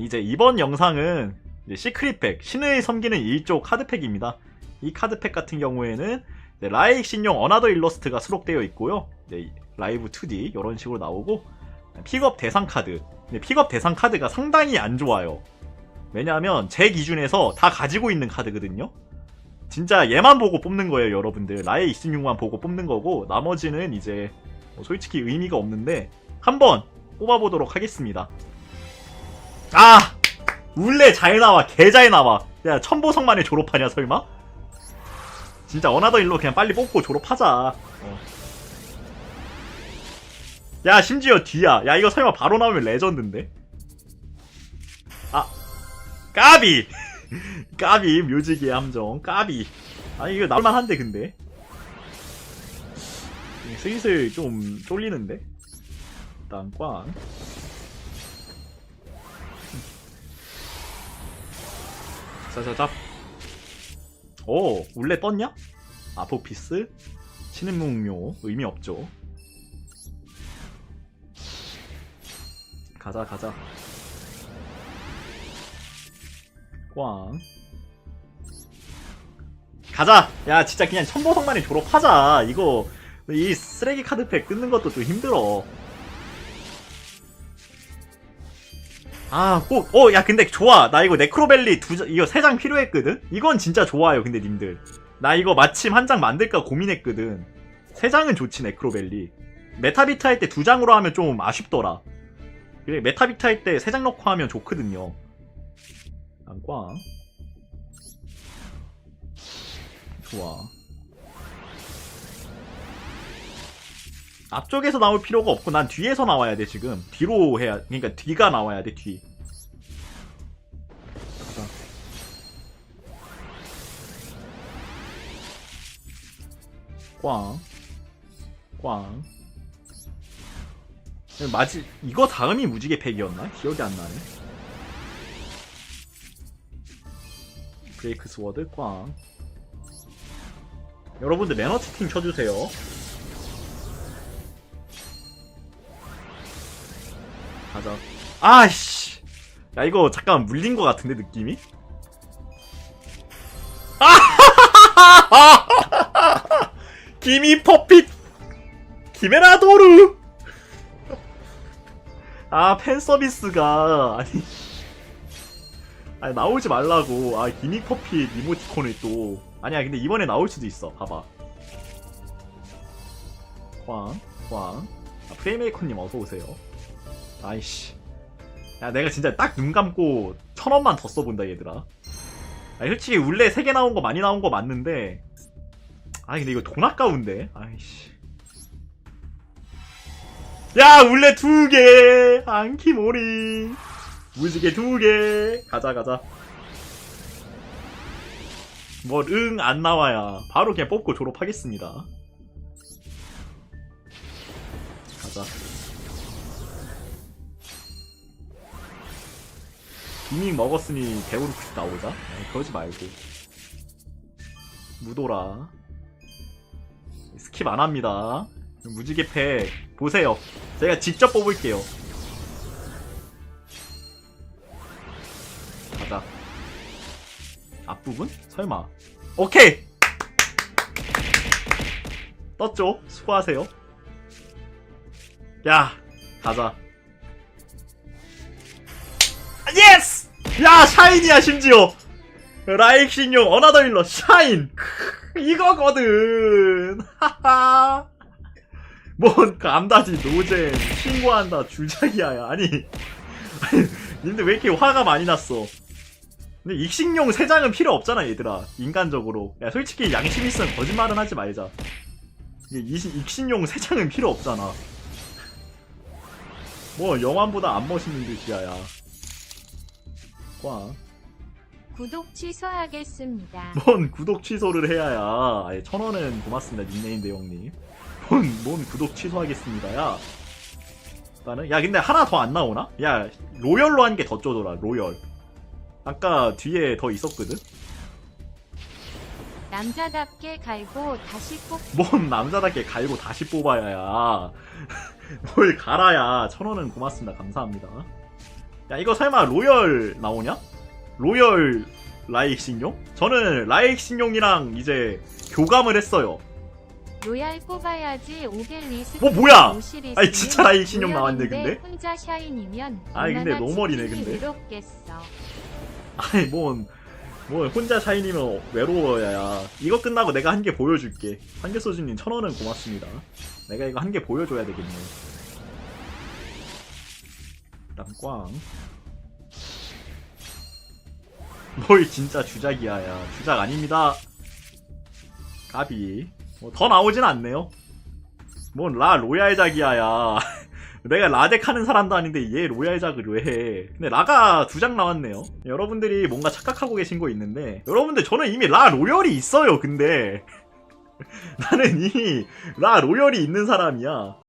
이제 이번 영상은 이제 시크릿팩 신의 섬기는 일조 카드팩입니다. 이 카드팩 같은 경우에는 라이익 신용 어나더 일러스트가 수록되어 있고요. 라이브 2D 이런 식으로 나오고 픽업 대상 카드. 픽업 대상 카드가 상당히 안 좋아요. 왜냐하면 제 기준에서 다 가지고 있는 카드거든요. 진짜 얘만 보고 뽑는 거예요, 여러분들. 라이익 26만 보고 뽑는 거고 나머지는 이제 뭐 솔직히 의미가 없는데 한번 뽑아보도록 하겠습니다. 아! 울레 잘 나와, 개잘 나와. 야, 천보성만에 졸업하냐, 설마? 진짜 어나더 일로 그냥 빨리 뽑고 졸업하자. 어. 야, 심지어 뒤야. 야, 이거 설마 바로 나오면 레전드인데? 아, 까비! 까비, 뮤직의 함정, 까비. 아니, 이거 나올만한데, 근데. 슬슬 좀 쫄리는데? 일단 꽝. 자자자. 오, 울레 떴냐? 아포피스? 신음묵묘 의미 없죠. 가자 가자. 꽝. 가자. 야 진짜 그냥 천보성만에 졸업하자. 이거 이 쓰레기 카드팩 뜯는 것도 좀 힘들어. 아, 꼭, 어, 야, 근데 좋아. 나 이거 네크로벨리 두, 장- 이거 세 장 필요했거든? 이건 진짜 좋아요, 근데 님들. 나 이거 마침 한 장 만들까 고민했거든. 세 장은 좋지, 네크로벨리. 메타비트 할 때 두 장으로 하면 좀 아쉽더라. 그래, 메타비트 할 때 세 장 넣고 하면 좋거든요. 안꽝. 좋아. 앞쪽에서 나올 필요가 없고 난 뒤에서 나와야 돼 지금 뒤로 해야 그러니까 뒤가 나와야 돼 뒤. 꽝. 꽝. 마지 이거 다음이 무지개 팩이었나? 기억이 안 나네. 브레이크 스워드 꽝. 여러분들 매너 채팅 쳐주세요. 가자. 아이씨. 야, 이거 잠깐 물린 것 같은데, 느낌이? 아! 기미 퍼핏! 기메라도르! 아, 팬 서비스가, 아니. 아니, 나오지 말라고. 아, 기미 퍼핏 이모티콘을 또. 아니야, 근데 이번에 나올 수도 있어. 봐봐. 꽝, 꽝. 아, 프레이메이커님 어서 오세요. 아이씨. 야, 내가 진짜 딱 눈 감고 천 원만 더 써본다, 얘들아. 아, 솔직히 울레 3개 나온 거 많이 나온 거 맞는데. 아, 근데 이거 돈 아까운데? 아이씨. 야, 울레 두 개! 안키모리! 무지개 두 개! 가자, 가자. 뭐, 응, 안 나와야. 바로 그냥 뽑고 졸업하겠습니다. 가자. 이미 먹었으니 배우르크스 나오자. 아니, 그러지 말고. 무도라. 스킵 안 합니다. 무지개 팩 보세요. 제가 직접 뽑을게요. 가자. 앞부분? 설마. 오케이! 떴죠? 수고하세요. 야, 가자. 예스! 야, 샤인이야, 심지어! 라이익 신용, 어나더 일러, 샤인! 크, 이거거든! 하하! 뭔 감다지, 노잼, 신고한다, 주작이야, 아니. 아니, 님들 왜 이렇게 화가 많이 났어? 근데 익식용 3장은 필요 없잖아, 얘들아. 인간적으로. 야, 솔직히 양심 있으면 거짓말은 하지 말자. 익식용 3장은 필요 없잖아. 뭐, 영환보다 안 멋있는 듯이야, 야. 꽝. 구독 취소하겠습니다. 뭔 구독 취소를 해야야. 아예 천 원은 고맙습니다, 닉네임 대형님. 뭔, 뭔 구독 취소하겠습니다, 야. 일단은, 야, 근데 하나 더 안 나오나? 야, 로열로 한 게 더 쪼더라, 로열. 아까 뒤에 더 있었거든? 남자답게 갈고 다시 꼭뭔 남자답게 갈고 다시 뽑아야야. 뭘 갈아야. 천 원은 고맙습니다, 감사합니다. 야 이거 설마 로열 나오냐? 로열 라이익 신용? 저는 라이익 신용이랑 이제 교감을 했어요. 로얄 뽑아야지 오겔리스. 뭐, 뭐야? 오시리스는 아니, 진짜 라이익 신용 나왔네, 근데? 혼자 샤인이면 아니, 근데 노멀이네, 근데. 외롭겠어. 아니 뭔, 뭐 혼자 샤인이면 외로워야 이거 끝나고 내가 한 개 보여줄게 한개소주님 천원은 고맙습니다 내가 이거 한 개 보여줘야 되겠네 일단 꽝뭘 진짜 주작이야 야 주작 아닙니다 까비 뭐 더 나오진 않네요 뭔 라 로얄 작이야 야 내가 라덱 하는 사람도 아닌데 얘 로얄 작을 왜 해? 근데 라가 두 장 나왔네요. 여러분들이 뭔가 착각하고 계신 거 있는데 여러분들 저는 이미 라 로열이 있어요. 근데 나는 이미 라 로열이 있는 사람이야.